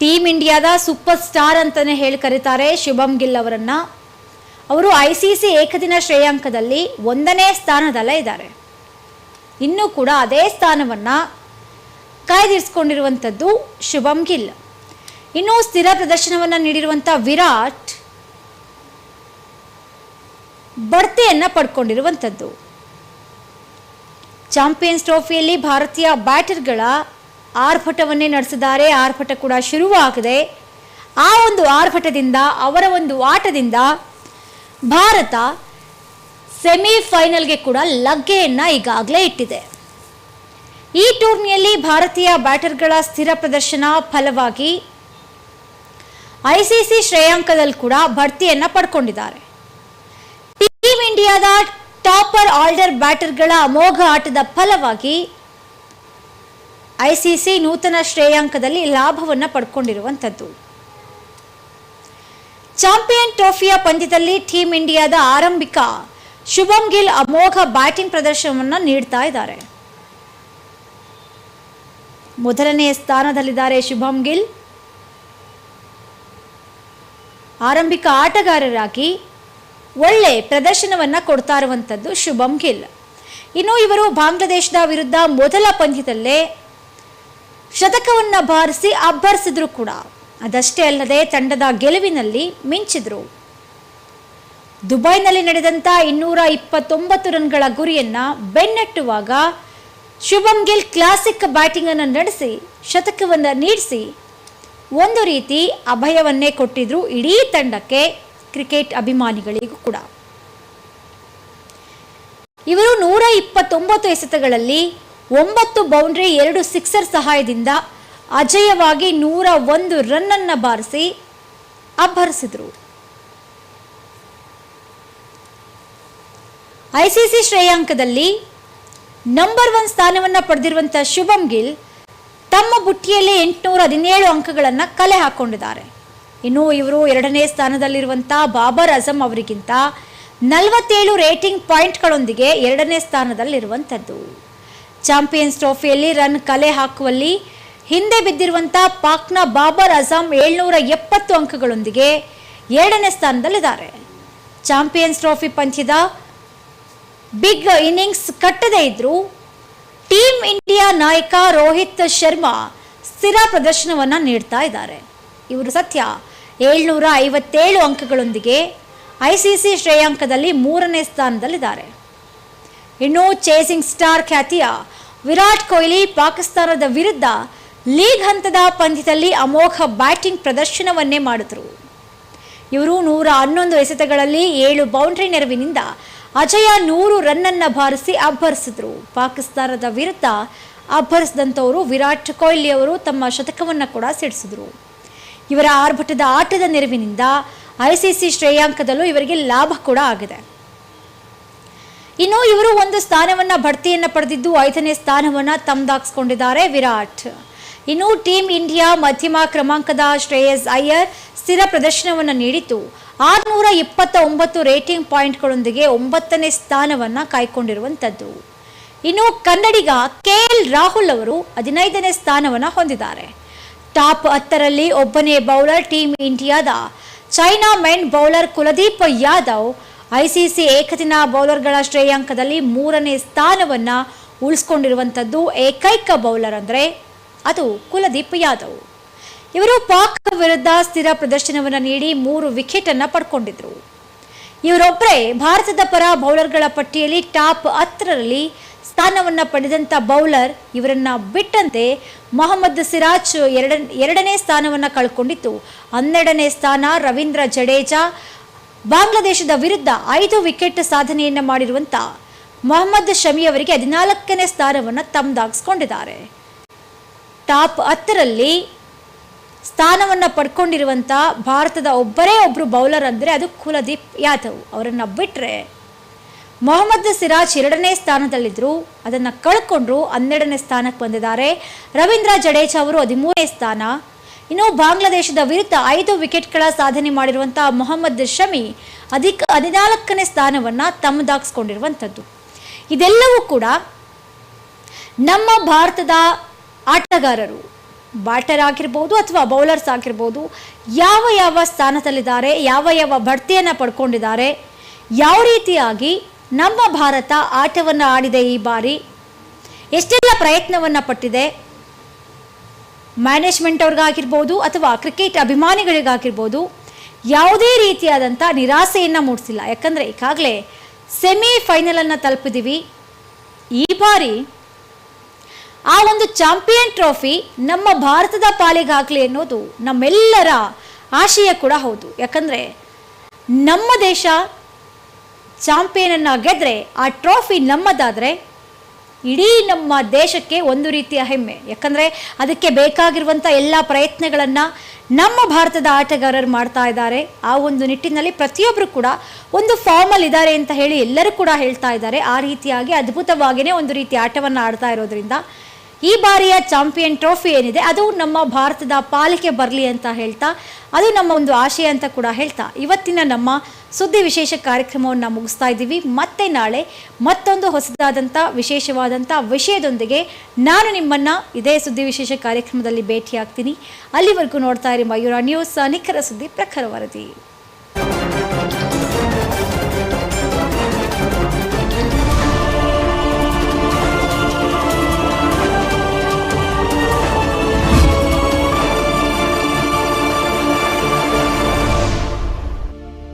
ಟೀಮ್ ಇಂಡಿಯಾದ ಸೂಪರ್ ಸ್ಟಾರ್ ಅಂತಲೇ ಹೇಳಿ ಕರೀತಾರೆ ಶುಭಂ ಗಿಲ್ ಅವರನ್ನು. ಅವರು ಐ ಸಿ ಸಿ ಏಕದಿನ ಶ್ರೇಯಾಂಕದಲ್ಲಿ ಒಂದನೇ ಸ್ಥಾನದಲ್ಲೇ ಇದ್ದಾರೆ. ಇನ್ನೂ ಕೂಡ ಅದೇ ಸ್ಥಾನವನ್ನು ಕಾಯ್ದಿರಿಸ್ಕೊಂಡಿರುವಂಥದ್ದು ಶುಭಂ ಗಿಲ್. ಇನ್ನು ಸ್ಥಿರ ಪ್ರದರ್ಶನವನ್ನು ನೀಡಿರುವಂಥ ವಿರಾಟ್ ಬಡ್ತಿಯನ್ನು ಪಡ್ಕೊಂಡಿರುವಂಥದ್ದು. ಚಾಂಪಿಯನ್ಸ್ ಟ್ರೋಫಿಯಲ್ಲಿ ಭಾರತೀಯ ಬ್ಯಾಟರ್ಗಳ ಆರ್ಭಟವನ್ನೇ ನಡೆಸಿದ್ದಾರೆ. ಆರ್ಭಟ ಕೂಡ ಶುರುವಾಗಿದೆ. ಆ ಒಂದು ಆರ್ಭಟದಿಂದ, ಅವರ ಒಂದು ಆಟದಿಂದ ಭಾರತ ಸೆಮಿಫೈನಲ್ಗೆ ಕೂಡ ಲಗ್ಗೆಯನ್ನು ಈಗಾಗಲೇ ಇಟ್ಟಿದೆ. ಈ ಟೂರ್ನಿಯಲ್ಲಿ ಭಾರತೀಯ ಬ್ಯಾಟರ್ಗಳ ಸ್ಥಿರ ಪ್ರದರ್ಶನ ಫಲವಾಗಿ ಐಸಿಸಿ ಶ್ರೇಯಾಂಕದಲ್ಲಿ ಕೂಡ ಬಡ್ತಿಯನ್ನು ಪಡ್ಕೊಂಡಿದ್ದಾರೆ. ಟೀಮ್ ಇಂಡಿಯಾದ ಟಾಪರ್ ಆಲ್ಡರ್ ಬ್ಯಾಟರ್ಗಳ ಅಮೋಘ ಆಟದ ಫಲವಾಗಿ ಐಸಿಸಿ ನೂತನ ಶ್ರೇಯಾಂಕದಲ್ಲಿ ಲಾಭವನ್ನು ಪಡ್ಕೊಂಡಿರುವಂಥದ್ದು. ಚಾಂಪಿಯನ್ ಟ್ರೋಫಿಯ ಪಂದ್ಯದಲ್ಲಿ ಟೀಮ್ ಇಂಡಿಯಾದ ಆರಂಭಿಕ ಶುಭಂ ಗಿಲ್ ಅಮೋಘ ಬ್ಯಾಟಿಂಗ್ ಪ್ರದರ್ಶನವನ್ನು ನೀಡ್ತಾ ಇದ್ದಾರೆ. ಮೊದಲನೆಯ ಸ್ಥಾನದಲ್ಲಿದ್ದಾರೆ ಶುಭಂ ಗಿಲ್. ಆರಂಭಿಕ ಆಟಗಾರರಾಗಿ ಒಳ್ಳೆ ಪ್ರದರ್ಶನವನ್ನು ಕೊಡ್ತಾ ಇರುವಂಥದ್ದು ಶುಭಂ ಗಿಲ್. ಇನ್ನು ಇವರು ಬಾಂಗ್ಲಾದೇಶದ ವಿರುದ್ಧ ಮೊದಲ ಪಂದ್ಯದಲ್ಲೇ ಶತಕವನ್ನು ಬಾರಿಸಿ ಅಬ್ಬರಿಸಿದ್ರು ಕೂಡ. ಅದಷ್ಟೇ ಅಲ್ಲದೆ ತಂಡದ ಗೆಲುವಿನಲ್ಲಿ ಮಿಂಚಿದ್ರು. ದುಬೈನಲ್ಲಿ ನಡೆದಂಥ ಇನ್ನೂರ ಇಪ್ಪತ್ತೊಂಬತ್ತು ರನ್ಗಳ ಗುರಿಯನ್ನು ಬೆನ್ನಟ್ಟುವಾಗ ಶುಭಮ್ ಗಿಲ್ ಕ್ಲಾಸಿಕ್ ಬ್ಯಾಟಿಂಗ್ ಅನ್ನು ನಡೆಸಿ, ಶತಕವನ್ನು ನೀಡಿಸಿ, ಒಂದು ರೀತಿ ಅಭಯವನ್ನೇ ಕೊಟ್ಟಿದ್ರು ಇಡೀ ತಂಡಕ್ಕೆ ಕ್ರಿಕೆಟ್ ಅಭಿಮಾನಿಗಳಿಗೂ ಕೂಡ. ಇವರು ನೂರ ಇಪ್ಪತ್ತೊಂಬತ್ತು ಎಸೆತಗಳಲ್ಲಿ ಒಂಬತ್ತು ಬೌಂಡ್ರಿ, ಎರಡು ಸಿಕ್ಸರ್ ಸಹಾಯದಿಂದ ಅಜಯವಾಗಿ ನೂರ ಒಂದು ರನ್ ಅನ್ನ ಬಾರಿಸಿ ಅಬ್ಬರಿಸಿದ್ರು. ಐಸಿಸಿ ಶ್ರೇಯಾಂಕದಲ್ಲಿ ನಂಬರ್ ಒನ್ ಸ್ಥಾನವನ್ನು ಪಡೆದಿರುವಂಥ ಶುಭಂ ಗಿಲ್ ತಮ್ಮ ಬುಟ್ಟಿಯಲ್ಲಿ ಎಂಟುನೂರ ಹದಿನೇಳು ಅಂಕಗಳನ್ನು ಕಲೆ ಹಾಕೊಂಡಿದ್ದಾರೆ. ಇನ್ನು ಇವರು ಎರಡನೇ ಸ್ಥಾನದಲ್ಲಿರುವಂಥ ಬಾಬರ್ ಅಜಮ್ ಅವರಿಗಿಂತ ನಲವತ್ತೇಳು ರೇಟಿಂಗ್ ಪಾಯಿಂಟ್ಗಳೊಂದಿಗೆ ಎರಡನೇ ಸ್ಥಾನದಲ್ಲಿರುವಂಥದ್ದು ಚಾಂಪಿಯನ್ಸ್ ಟ್ರೋಫಿಯಲ್ಲಿ ರನ್ ಕಲೆ ಹಾಕುವಲ್ಲಿ ಹಿಂದೆ ಬಿದ್ದಿರುವಂಥ ಪಾಕ್ನ ಬಾಬರ್ ಅಜಾಮ್ ಏಳ್ನೂರ ಎಪ್ಪತ್ತು ಅಂಕಗಳೊಂದಿಗೆ ಎರಡನೇ ಸ್ಥಾನದಲ್ಲಿದ್ದಾರೆ. ಚಾಂಪಿಯನ್ಸ್ ಟ್ರೋಫಿ ಪಂದ್ಯದ ಬಿಗ್ ಇನ್ನಿಂಗ್ಸ್ ಕಟ್ಟದೇ ಇದ್ರು ಟೀಮ್ ಇಂಡಿಯಾ ನಾಯಕ ರೋಹಿತ್ ಶರ್ಮಾ ಸ್ಥಿರ ಪ್ರದರ್ಶನವನ್ನು ನೀಡ್ತಾ ಇದ್ದಾರೆ. ಇವರು ಸತ್ಯ ಏಳ್ನೂರ ಐವತ್ತೇಳು ಅಂಕಗಳೊಂದಿಗೆ ಐ ಸಿ ಸಿ ಶ್ರೇಯಾಂಕದಲ್ಲಿ ಮೂರನೇ ಸ್ಥಾನದಲ್ಲಿದ್ದಾರೆ. ಇನ್ನು ಚೇಸಿಂಗ್ ಸ್ಟಾರ್ ಖ್ಯಾತಿಯ ವಿರಾಟ್ ಕೊಹ್ಲಿ ಪಾಕಿಸ್ತಾನದ ವಿರುದ್ಧ ಲೀಗ್ ಹಂತದ ಪಂದ್ಯದಲ್ಲಿ ಅಮೋಘ ಬ್ಯಾಟಿಂಗ್ ಪ್ರದರ್ಶನವನ್ನೇ ಮಾಡಿದ್ರು. ಇವರು ನೂರ ಹನ್ನೊಂದು ಎಸೆತಗಳಲ್ಲಿ ಏಳು ಬೌಂಡ್ರಿ ನೆರವಿನಿಂದ ಅಜಯ ನೂರು ರನ್ನನ್ನು ಬಾರಿಸಿ ಅಬ್ಬರಿಸಿದ್ರು. ಪಾಕಿಸ್ತಾನದ ವಿರುದ್ಧ ಅಬ್ಬರಿಸಿದಂಥವರು ವಿರಾಟ್ ಕೊಹ್ಲಿ ಅವರು ತಮ್ಮ ಶತಕವನ್ನು ಕೂಡ ಸಿಡಿಸಿದ್ರು. ಇವರ ಆರ್ಭಟದ ಆಟದ ನೆರವಿನಿಂದ ಐಸಿಸಿ ಶ್ರೇಯಾಂಕದಲ್ಲೂ ಇವರಿಗೆ ಲಾಭ ಕೂಡ ಆಗಿದೆ. ಇನ್ನು ಇವರು ಒಂದು ಸ್ಥಾನವನ್ನ ಬಡ್ತಿಯನ್ನು ಪಡೆದಿದ್ದು ಐದನೇ ಸ್ಥಾನವನ್ನ ತಮ್ಮದಾಗಿಸ್ಕೊಂಡಿದ್ದಾರೆ ವಿರಾಟ್. ಇನ್ನು ಟೀಮ್ ಇಂಡಿಯಾ ಮಧ್ಯಮ ಕ್ರಮಾಂಕದ ಶ್ರೇಯಸ್ ಅಯ್ಯರ್ ಸ್ಥಿರ ಪ್ರದರ್ಶನವನ್ನು ನೀಡಿತು ಆರುನೂರ ಇಪ್ಪತ್ತ ಒಂಬತ್ತು ರೇಟಿಂಗ್ ಪಾಯಿಂಟ್ಗಳೊಂದಿಗೆ ಒಂಬತ್ತನೇ ಸ್ಥಾನವನ್ನು ಕಾಯ್ಕೊಂಡಿರುವಂಥದ್ದು. ಇನ್ನು ಕನ್ನಡಿಗ ಕೆ ಎಲ್ ರಾಹುಲ್ ಅವರು ಹದಿನೈದನೇ ಸ್ಥಾನವನ್ನು ಹೊಂದಿದ್ದಾರೆ. ಟಾಪ್ ಹತ್ತರಲ್ಲಿ ಒಬ್ಬನೇ ಬೌಲರ್ ಟೀಮ್ ಇಂಡಿಯಾದ chinaman bowler Kuldeep Yadav, ICC ಏಕದಿನ ಬೌಲರ್ಗಳ ಶ್ರೇಯಾಂಕದಲ್ಲಿ ಮೂರನೇ ಸ್ಥಾನವನ್ನು ಉಳಿಸ್ಕೊಂಡಿರುವಂಥದ್ದು ಏಕೈಕ ಬೌಲರ್ ಅಂದರೆ ಅದು ಕುಲದೀಪ್ ಯಾದವ್ ಇವರು ಪಾಕ್ ವಿರುದ್ಧ ಸ್ಥಿರ ಪ್ರದರ್ಶನವನ್ನು ನೀಡಿ ಮೂರು ವಿಕೆಟ್ ಅನ್ನು ಪಡ್ಕೊಂಡಿದ್ರು. ಇವರೊಬ್ಬರೇ ಭಾರತದ ಪರ ಬೌಲರ್ಗಳ ಪಟ್ಟಿಯಲ್ಲಿ ಟಾಪ್ ಹತ್ತರಲ್ಲಿ ಸ್ಥಾನವನ್ನು ಪಡೆದಂಥ ಬೌಲರ್ ಇವರನ್ನ ಬಿಟ್ಟಂತೆ ಮೊಹಮ್ಮದ್ ಸಿರಾಜ್ ಎರಡ, ಎರಡನೇ ಸ್ಥಾನವನ್ನು ಕಳ್ಕೊಂಡಿತ್ತು ಹನ್ನೆರಡನೇ ಸ್ಥಾನ ರವೀಂದ್ರ ಜಡೇಜಾ. ಬಾಂಗ್ಲಾದೇಶದ ವಿರುದ್ಧ ಐದು ವಿಕೆಟ್ ಸಾಧನೆಯನ್ನು ಮಾಡಿರುವಂಥ ಮೊಹಮ್ಮದ್ ಶಮಿ ಅವರಿಗೆ ಹದಿನಾಲ್ಕನೇ ಸ್ಥಾನವನ್ನು ತಮ್ಮದಾಗಿಸ್ಕೊಂಡಿದ್ದಾರೆ ಟಾಪ್ ಹತ್ತರಲ್ಲಿ ಸ್ಥಾನವನ್ನು ಪಡ್ಕೊಂಡಿರುವಂಥ ಭಾರತದ ಒಬ್ಬರೇ ಒಬ್ಬರು ಬೌಲರ್ ಅಂದರೆ ಅದು ಕುಲದೀಪ್ ಯಾದವ್. ಅವರನ್ನು ಬಿಟ್ಟರೆ ಮೊಹಮ್ಮದ್ ಸಿರಾಜ್ ಎರಡನೇ ಸ್ಥಾನದಲ್ಲಿದ್ದರು ಅದನ್ನು ಕಳ್ಕೊಂಡ್ರು ಹನ್ನೆರಡನೇ ಸ್ಥಾನಕ್ಕೆ ಬಂದಿದ್ದಾರೆ. ರವೀಂದ್ರ ಜಡೇಜಾ ಅವರು ಹದಿಮೂರನೇ ಸ್ಥಾನ. ಇನ್ನು ಬಾಂಗ್ಲಾದೇಶದ ವಿರುದ್ಧ ಐದು ವಿಕೆಟ್ಗಳ ಸಾಧನೆ ಮಾಡಿರುವಂಥ ಮೊಹಮ್ಮದ್ ಶಮಿ ಅಧಿಕ ಹದಿನಾಲ್ಕನೇ ಸ್ಥಾನವನ್ನು ತಮ್ಮದಾಗಿಸ್ಕೊಂಡಿರುವಂಥದ್ದು ಇದೆಲ್ಲವೂ ಕೂಡ ನಮ್ಮ ಭಾರತದ ಆಟಗಾರರು ಬ್ಯಾಟರ್ ಆಗಿರ್ಬೋದು ಅಥವಾ ಬೌಲರ್ಸ್ ಆಗಿರ್ಬೋದು, ಯಾವ ಯಾವ ಸ್ಥಾನದಲ್ಲಿದ್ದಾರೆ, ಯಾವ ಯಾವ ಬಡ್ತಿಯನ್ನು ಪಡ್ಕೊಂಡಿದ್ದಾರೆ, ಯಾವ ರೀತಿಯಾಗಿ ನಮ್ಮ ಭಾರತ ಆಟವನ್ನು ಆಡಿದೆ ಈ ಬಾರಿ, ಎಷ್ಟೆಲ್ಲ ಪ್ರಯತ್ನವನ್ನು ಪಟ್ಟಿದೆ ಮ್ಯಾನೇಜ್ಮೆಂಟ್ ಅವ್ರಿಗಾಗಿರ್ಬೋದು ಅಥವಾ ಕ್ರಿಕೆಟ್ ಅಭಿಮಾನಿಗಳಿಗಾಗಿರ್ಬೋದು, ಯಾವುದೇ ರೀತಿಯಾದಂಥ ನಿರಾಸೆಯನ್ನು ಮೂಡಿಸಿಲ್ಲ. ಯಾಕಂದರೆ ಈಗಾಗಲೇ ಸೆಮಿ ಫೈನಲನ್ನು ತಲುಪಿದ್ದೀವಿ ಈ ಬಾರಿ ಆ ಒಂದು ಚಾಂಪಿಯನ್ ಟ್ರೋಫಿ ನಮ್ಮ ಭಾರತದ ಪಾಲಿಗಾಗಲಿ ಅನ್ನೋದು ನಮ್ಮೆಲ್ಲರ ಆಶಯ ಕೂಡ ಹೌದು. ಯಾಕಂದರೆ ನಮ್ಮ ದೇಶ ಚಾಂಪಿಯನನ್ನು ಗೆದ್ದರೆ ಆ ಟ್ರೋಫಿ ನಮ್ಮದಾದರೆ ಇಡೀ ನಮ್ಮ ದೇಶಕ್ಕೆ ಒಂದು ರೀತಿಯ ಹೆಮ್ಮೆ. ಯಾಕಂದರೆ ಅದಕ್ಕೆ ಬೇಕಾಗಿರುವಂಥ ಎಲ್ಲ ಪ್ರಯತ್ನಗಳನ್ನು ನಮ್ಮ ಭಾರತದ ಆಟಗಾರರು ಮಾಡ್ತಾ ಇದ್ದಾರೆ. ಆ ಒಂದು ನಿಟ್ಟಿನಲ್ಲಿ ಪ್ರತಿಯೊಬ್ಬರು ಕೂಡ ಒಂದು ಫಾರ್ಮಲ್ಲಿ ಇದ್ದಾರೆ ಅಂತ ಹೇಳಿ ಎಲ್ಲರೂ ಕೂಡ ಹೇಳ್ತಾ ಇದ್ದಾರೆ. ಆ ರೀತಿಯಾಗಿ ಅದ್ಭುತವಾಗಿಯೇ ಒಂದು ರೀತಿ ಆಟವನ್ನು ಆಡ್ತಾ ಇರೋದ್ರಿಂದ ಈ ಬಾರಿಯ ಚಾಂಪಿಯನ್ ಟ್ರೋಫಿ ಏನಿದೆ, ಅದು ನಮ್ಮ ಭಾರತದ ಪಾಲಿಕೆ ಬರಲಿ ಅಂತ ಹೇಳ್ತಾ, ಅದು ನಮ್ಮ ಒಂದು ಆಶಯ ಅಂತ ಕೂಡ ಹೇಳ್ತಾ, ಇವತ್ತಿನ ನಮ್ಮ ಸುದ್ದಿ ವಿಶೇಷ ಕಾರ್ಯಕ್ರಮವನ್ನು ಮುಗಿಸ್ತಾ ಇದ್ದೀವಿ. ಮತ್ತೆ ನಾಳೆ ಮತ್ತೊಂದು ಹೊಸದಾದಂಥ ವಿಶೇಷವಾದಂಥ ವಿಷಯದೊಂದಿಗೆ ನಾನು ನಿಮ್ಮನ್ನು ಇದೇ ಸುದ್ದಿ ವಿಶೇಷ ಕಾರ್ಯಕ್ರಮದಲ್ಲಿ ಭೇಟಿಯಾಗ್ತೀನಿ. ಅಲ್ಲಿವರೆಗೂ ನೋಡ್ತಾ ಇರಿ ಮಯೂರ ನ್ಯೂಸ್ ನಿಖರ ಸುದ್ದಿ, ಪ್ರಖರ ವರದಿ.